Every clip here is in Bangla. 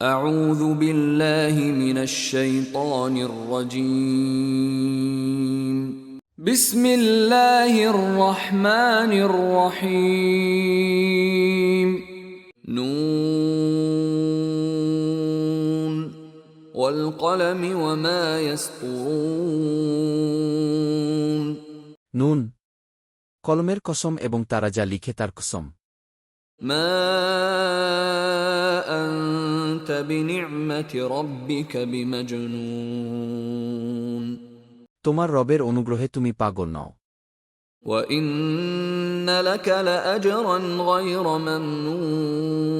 أعوذ بالله من الشيطان الرجيم بسم الله الرحمن الرحيم نون والقلم وما يسطرون নুন কলমের কসম এবং তারা যা লিখে তার কসম ما أنت بنعمة ربك بمجنون তোমার রবের অনুগ্রহে তুমি পাগল নও وإن لك لأجرا غير ممنون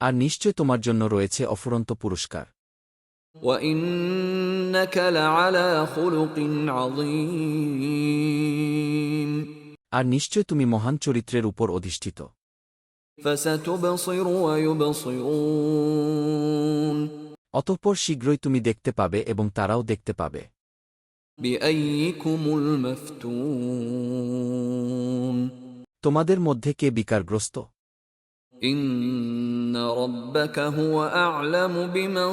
আর নিশ্চয় তোমার জন্য রয়েছে অফুরন্ত পুরস্কার وإنك لعلى خلق عظيم আর নিশ্চয় তুমি মহান চরিত্রের উপর অধিষ্ঠিত فستبصر ويبصرون অতঃপর শীঘ্রই তুমি দেখতে পাবে এবং তারাও দেখতে পাবে بأيكم المفتون তোমাদের মধ্যে কে বিকারগ্রস্ত إن ربك هو أعلم بمن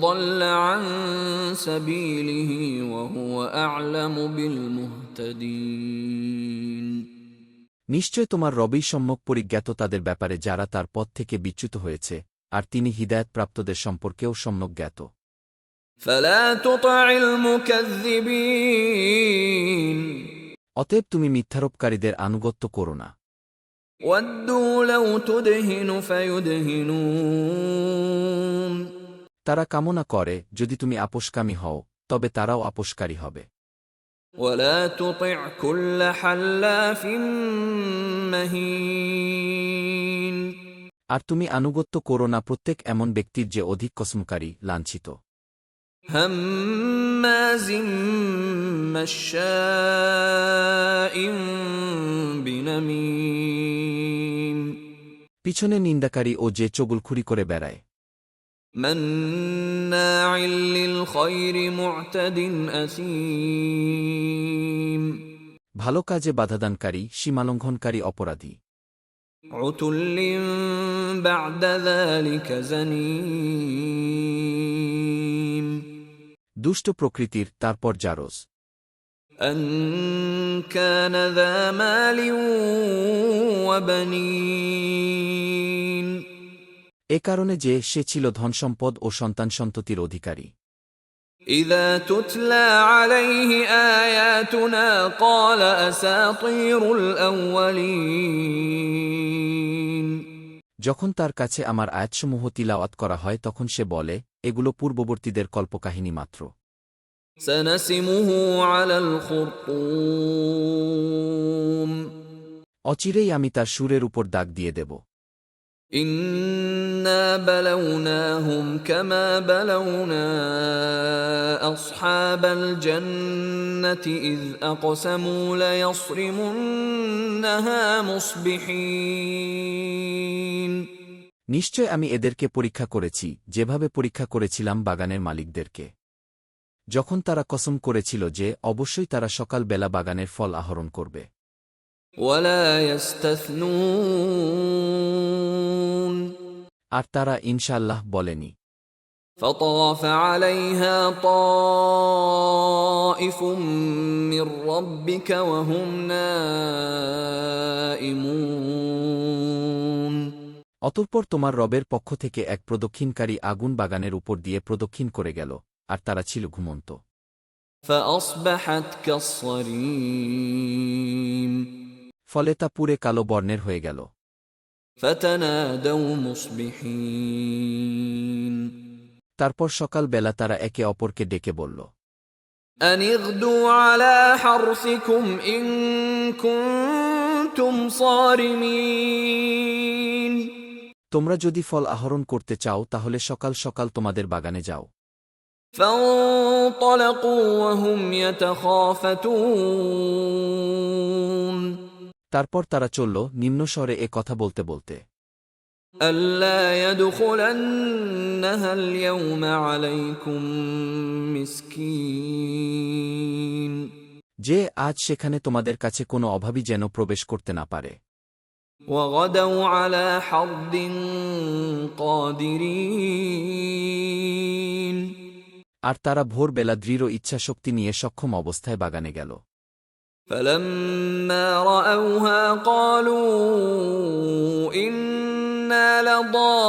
ضل عن سبيله وهو أعلم بالمهتدين নিশ্চয় তোমার রবেই সম্যক পরিজ্ঞাত তাদের ব্যাপারে যারা তার পথ থেকে বিচ্যুত হয়েছে আর তিনি হিদায়তপ্রাপ্তদের সম্পর্কেও সম্যক জ্ঞাত। অতএব তুমি মিথ্যারোপকারীদের আনুগত্য করো না। তারা কামনা করে যদি তুমি আপোষকামী হও তবে তারাও আপোষকারী হবে। ولا تطع كل حلاف مهين আর তুমি আনুগত্য করো না প্রত্যেক এমন ব্যক্তির যে অধিক কসমকারী লাঞ্ছিত هماز مشاء بنميم পিছনে নিন্দাকারী ও যে চগুলখুরি করে বেড়ায় مناع للخير معتد أثيم ভালো কাজে বাধাদানকারী সীমালঙ্ঘনকারী অপরাধী عتل بعد ذلك زنيم দুষ্ট প্রকৃতির তারপর জারজ أن كان ذا مال وبنين এ কারণে যে সে ছিল ধনসম্পদ ও সন্তান সন্ততির অধিকারী إذا تتلى عليه آياتنا قال أساطير الأولين যখন তার কাছে আমার আয়াতসমূহ তিলাওয়াত করা হয় তখন সে বলে এগুলো পূর্ববর্তীদের কল্পকাহিনী মাত্র سنسمه على الخرطوم অচিরেই আমি তার সুরের উপর দাগ দিয়ে দেব إنا بلوناهم كما بلونا أصحاب الجنة إذ أقسموا ليصرمنها مصبحين নিশ্চয় আমি এদেরকে পরীক্ষা করেছি যেভাবে পরীক্ষা করেছিলাম বাগানের মালিকদেরকে যখন তারা কসম করেছিল যে অবশ্যই তারা সকালবেলা বাগানের ফল আহরণ করবে ولا يستثنون আর তারা ইনশাল্লাহ বলেনি فطاف عليها طائف من ربك وهم نائمون অতঃপর তোমার রবের পক্ষ থেকে এক প্রদক্ষিণকারী আগুন বাগানের উপর দিয়ে প্রদক্ষিণ করে গেল আর তারা ছিল ঘুমন্ত فأصبحت كالصريم ফলে তা পুরে কালো বর্ণের হয়ে গেল فتنادوا مصبحين তারপর সকালবেলা তারা একে অপরকে ডেকে বলল أن اغدوا على حرثكم إن كنتم صارمين তোমরা যদি ফল আহরণ করতে চাও তাহলে সকাল সকাল তোমাদের বাগানে যাও فانطلقوا وهم يتخافتون তারপর তারা চলল নিম্ন স্বরে এ কথা বলতে বলতে। যে আজ সেখানে তোমাদের কাছে কোনো অভাবী যেন প্রবেশ করতে না পারে। আর তারা ভোরবেলা দৃঢ় ইচ্ছাশক্তি নিয়ে সক্ষম অবস্থায় বাগানে গেল। فلما رأوها قالوا إنا لضالون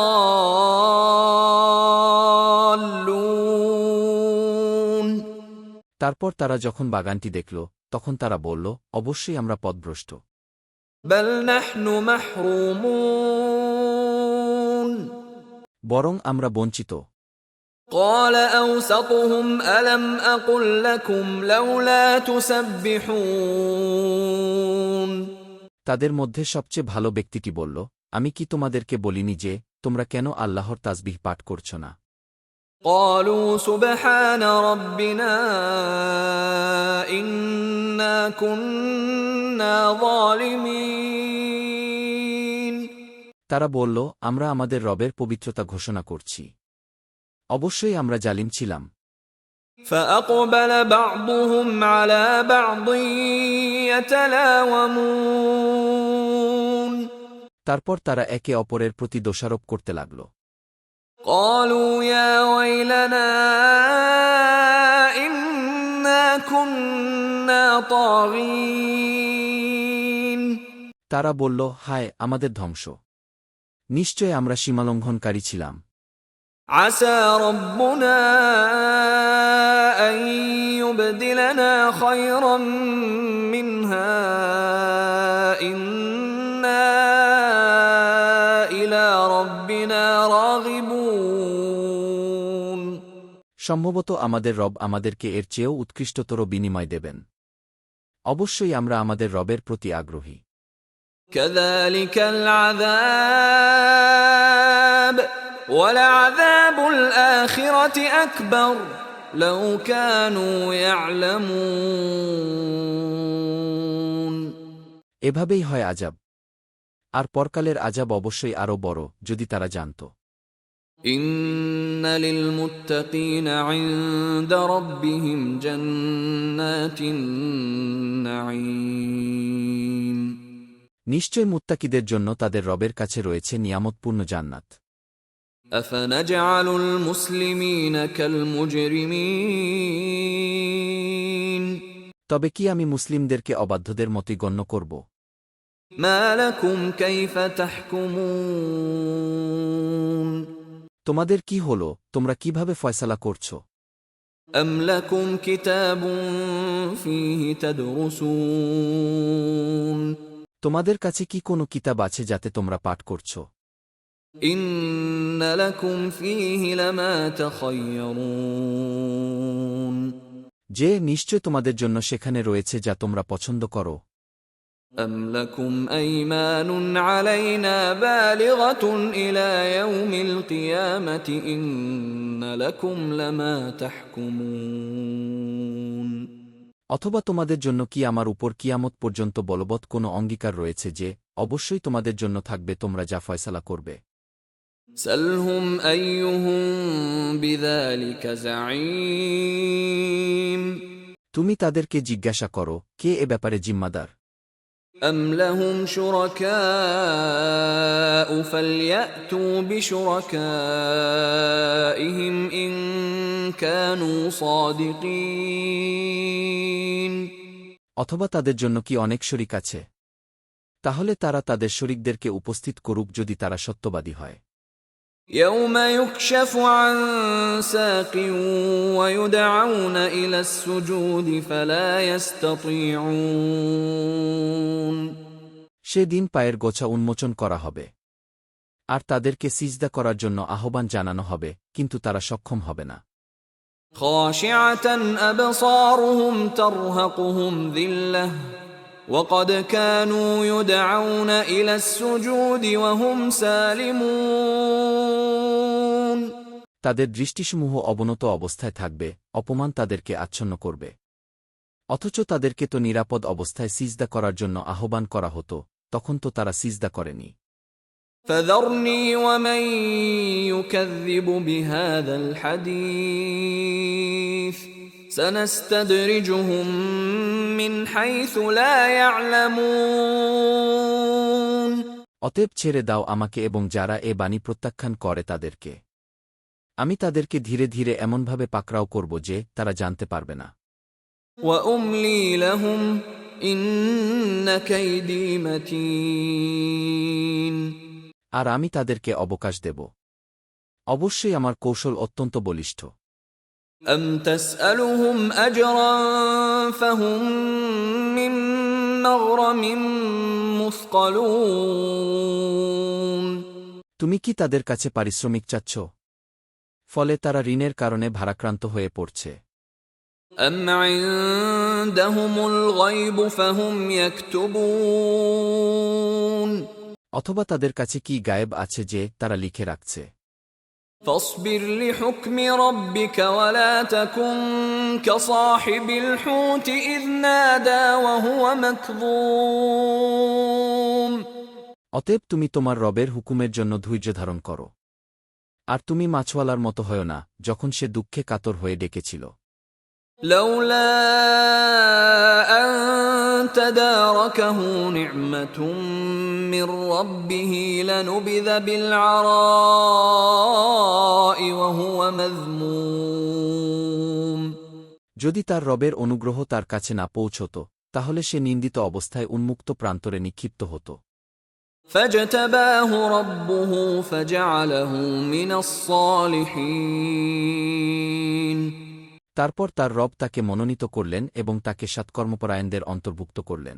তারপর তারা যখন বাগানটি দেখল তখন তারা বলল অবশ্যই আমরা পথভ্রষ্ট بل نحن محرومون বরং আমরা বঞ্চিত قال أوسطهم ألم أقل لكم لولا تسبحون তাদের মধ্যে সবচেয়ে ভালো ব্যক্তিটি বলল আমি কি তোমাদেরকে বলিনি যে তোমরা কেন আল্লাহর তাসবিহ পাঠ করছ না قالوا سبحان ربنا إنا كنا ظالمين তারা বলল আমরা আমাদের রবের পবিত্রতা ঘোষণা করছি অবশ্যই আমরা জালিম ছিলাম فأقبل بعضهم على بعض يتلاومون তারপর তারা একে অপরের প্রতি দোষারোপ করতে লাগল قالوا يا ويلنا إنا كنا طاغين তারা বলল হায় আমাদের ধ্বংস নিশ্চয় আমরা সীমালঙ্ঘনকারী ছিলাম عسى ربنا أن يبدلنا خيرا منها إنا إلى ربنا راغبون সম্ভবত আমাদের রব আমাদেরকে এর চেয়েও উৎকৃষ্টতর বিনিময় দেবেন অবশ্যই আমরা আমাদের রবের প্রতি আগ্রহী كذلك العذاب ولعذاب الآخرة أكبر لو كانوا يعلمون এভাবেই হয় আজাব আর পরকালের আজাব অবশ্যই আরও বড় যদি তারা জানত إن للمتقين عند ربهم جنات النعيم নিশ্চয় মুত্তাকিদের জন্য তাদের রবের কাছে রয়েছে নিয়ামতপূর্ণ জান্নাত أفنجعل المسلمين كالمجرمين তবে কি আমি মুসলিমদেরকে অবাধ্যদের মতোই গণ্য করব ما لكم كيف تحكمون তোমাদের কি হল তোমরা কিভাবে ফয়সালা করছ أم لكم كتاب فيه تدرسون তোমাদের কাছে কি কোনো কিতাব আছে যাতে তোমরা পাঠ করছ যে নিশ্চয় তোমাদের জন্য সেখানে রয়েছে যা তোমরা পছন্দ করো। অথবা তোমাদের জন্য কি আমার উপর কিয়ামত পর্যন্ত বলবৎ কোনো অঙ্গীকার রয়েছে যে অবশ্যই তোমাদের জন্য থাকবে তোমরা যা ফয়সালা করবে। سلهم أيهم بذلك زعيم তুমি তাদেরকে জিজ্ঞাসা করো কে এ ব্যাপারে জিম্মাদার أم لهم شركاء فليأتوا بشركائهم إن كانوا صادقين অথবা তাদের জন্য কি অনেক শরিক আছে তাহলে তারা তাদের শরিকদেরকে উপস্থিত করুক যদি তারা সত্যবাদী হয় يوم يكشف عن ساق ويدعون إلى السجود فلا يستطيعون সেদিন পায়ের গোছা উন্মোচন করা হবে আর তাদেরকে সিজদা করার জন্য আহ্বান জানানো হবে কিন্তু তারা সক্ষম হবে না خاشعة أبصارهم ترهقهم ذلة وقد كانوا يدعون إلى السجود وهم سالمون তাদের দৃষ্টিসমূহ অবনত অবস্থায় থাকবে অপমান তাদেরকে আচ্ছন্ন করবে অথচ তাদেরকে তো নিরাপদ অবস্থায় সিজদা করার জন্য আহ্বান করা হতো তখন তো তারা সিজদা করেনি فذرني ومن يكذب بهذا الحديث سنستدرجهم من حيث لا يعلمون অতএব ছেড়ে দাও আমাকে এবং যারা এ বাণী প্রত্যাখ্যান করে তাদেরকে আমি তাদেরকে ধীরে ধীরে এমনভাবে পাকড়াও করব যে তারা জানতে পারবে না واملي لهم ان كيدي متين আর আমি তাদেরকে অবকাশ দেব অবশ্যই আমার কৌশল অত্যন্ত বলিষ্ঠ ام تسالهم اجرا فهم من مغرم مثقلون তুমি কি তাদের কাছে পারিশ্রমিক চাচ্ছ ফলে তারা ঋণের কারণে ভারাক্রান্ত হয়ে পড়ছে ام عندهم الغيب فهم يكتبون অথবা তাদের কাছে কি গায়েব আছে যে তারা লিখে রাখছে فاصبر لحكم ربك ولا تكن كصاحب الحوت إذ نادى وهو مكظوم অতএব তুমি তোমার রবের হুকুমের জন্য ধৈর্য ধারণ করো আর তুমি মাছওয়ালার মতো হয় না যখন সে দুঃখে কাতর হয়ে ডেকেছিল لولا أن تداركه نعمة من ربه لنبذ بالعراء وهو مذموم যদি তার রবের অনুগ্রহ তার কাছে না পৌঁছত তাহলে সে নিন্দিত অবস্থায় উন্মুক্ত প্রান্তরে নিক্ষিপ্ত হতো فاجتباه ربه فجعله من الصالحين তারপর তার রব তাকে মনোনীত করলেন এবং তাকে সৎকর্মপরায়ণদের অন্তর্ভুক্ত করলেন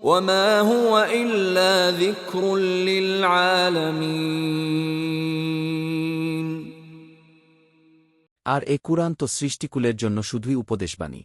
وما هو إلا ذكر للعالمين আর এ কুরআন তো সৃষ্টিকুলের জন্য শুধুই উপদেশবাণী